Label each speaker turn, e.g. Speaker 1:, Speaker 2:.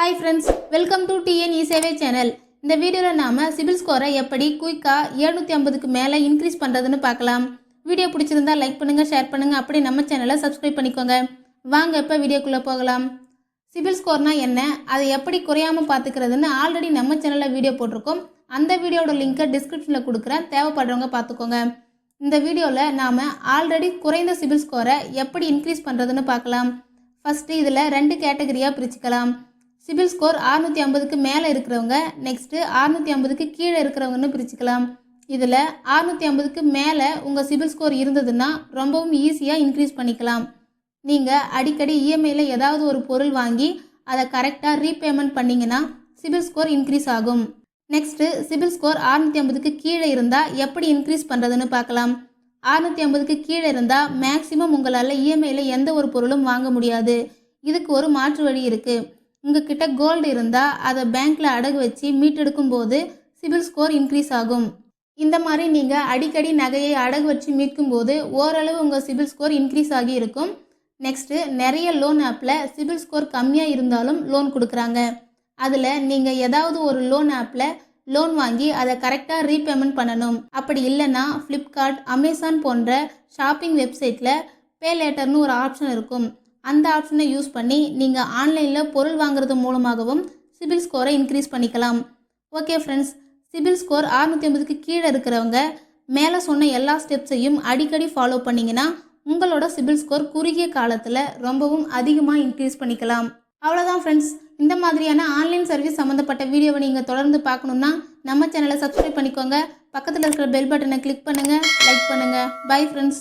Speaker 1: Hi friends welcome to T N e சேவை channel இந்த வீடியோவில் நாம் சிபில் ஸ்கோரை எப்படி குயிக்காக ஏழ்நூற்றி ஐம்பதுக்கு மேலே இன்க்ரீஸ் பண்ணுறதுன்னு பார்க்கலாம். வீடியோ பிடிச்சிருந்தா லைக் பண்ணுங்கள் ஷேர் பண்ணுங்கள் அப்படி நம்ம சேனலை சப்ஸ்கிரைப் பண்ணிக்கோங்க. வாங்க இப்போ வீடியோக்குள்ளே போகலாம். சிபில் ஸ்கோர்னால் என்ன? அதை எப்படி குறையாமல் பார்த்துக்கிறதுன்னு ஆல்ரெடி நம்ம சேனலில் வீடியோ போட்டிருக்கோம். அந்த வீடியோட லிங்க்கை டிஸ்கிரிப்ஷனில் கொடுக்குறேன் தேவைப்படுறவங்க பார்த்துக்கோங்க. இந்த வீடியோவில் நாம் ஆல்ரெடி குறைந்த சிபில் ஸ்கோரை எப்படி இன்க்ரீஸ் பண்ணுறதுன்னு பார்க்கலாம். ஃபஸ்ட்டு இதில் ரெண்டு கேட்டகரியாக பிரிச்சுக்கலாம். சிபில் ஸ்கோர் 650 ஐம்பதுக்கு மேலே இருக்கிறவங்க நெக்ஸ்ட்டு 650 ஐம்பதுக்கு கீழே இருக்கிறவங்கன்னு பிரிச்சுக்கலாம். இதில் 650 ஐம்பதுக்கு மேலே உங்கள் சிபில் ஸ்கோர் இருந்ததுன்னா ரொம்பவும் ஈஸியாக இன்க்ரீஸ் பண்ணிக்கலாம். நீங்கள் அடிக்கடி இஎம்ஐயில் ஏதாவது ஒரு பொருள் வாங்கி அதை கரெக்டாக ரீபேமெண்ட் பண்ணிங்கன்னா சிபில் ஸ்கோர் இன்க்ரீஸ் ஆகும். நெக்ஸ்ட்டு சிபில் ஸ்கோர் 650 ஐம்பதுக்கு கீழே இருந்தால் எப்படி இன்க்ரீஸ் பண்ணுறதுன்னு பார்க்கலாம். 650 ஐம்பதுக்கு கீழே இருந்தால் மேக்ஸிமம் உங்களால் இஎம்ஐயில் எந்த ஒரு பொருளும் வாங்க முடியாது. இதுக்கு ஒரு மாற்று வழி இருக்குது உங்ககிட்ட கோல்டு இருந்தால் அதை பேங்க்கில் அடகு வச்சு மீட்டெடுக்கும் போது சிபில் ஸ்கோர் இன்க்ரீஸ் ஆகும். இந்த மாதிரி நீங்கள் அடிக்கடி நகையை அடகு வச்சு மீட்கும் போது ஓரளவு உங்கள் சிபில் ஸ்கோர் இன்க்ரீஸ் ஆகி இருக்கும். நெக்ஸ்ட்டு நிறைய லோன் ஆப்பில் சிபில் ஸ்கோர் கம்மியாக இருந்தாலும் லோன் கொடுக்குறாங்க. அதில் நீங்கள் ஏதாவது ஒரு லோன் ஆப்பில் லோன் வாங்கி அதை கரெக்டாக ரீபேமெண்ட் பண்ணணும். அப்படி இல்லைன்னா ஃப்ளிப்கார்ட் அமேசான் போன்ற ஷாப்பிங் வெப்சைட்டில் பே லேட்டர்னு ஒரு ஆப்ஷன் இருக்கும். அந்த ஆப்ஷனை யூஸ் பண்ணி நீங்கள் ஆன்லைனில் பொருள் வாங்குறது மூலமாகவும் சிபில் ஸ்கோரை இன்க்ரீஸ் பண்ணிக்கலாம். ஓகே ஃப்ரெண்ட்ஸ் சிபில் ஸ்கோர் 650 ஐம்பதுக்கு கீழே இருக்கிறவங்க மேலே சொன்ன எல்லா ஸ்டெப்ஸையும் அடிக்கடி ஃபாலோ பண்ணிங்கன்னா உங்களோட சிபில் ஸ்கோர் குறுகிய காலத்தில் ரொம்பவும் அதிகமாக இன்க்ரீஸ் பண்ணிக்கலாம். அவ்வளோதான் ஃப்ரெண்ட்ஸ் இந்த மாதிரியான ஆன்லைன் சர்வீஸ் சம்மந்தப்பட்ட வீடியோவை நீங்கள் தொடர்ந்து பார்க்கணுன்னா நம்ம சேனலை சப்ஸ்கிரைப் பண்ணிக்கோங்க. பக்கத்தில் இருக்கிற பெல் பட்டனை கிளிக் பண்ணுங்கள் லைக் பண்ணுங்கள் பை ஃப்ரெண்ட்ஸ்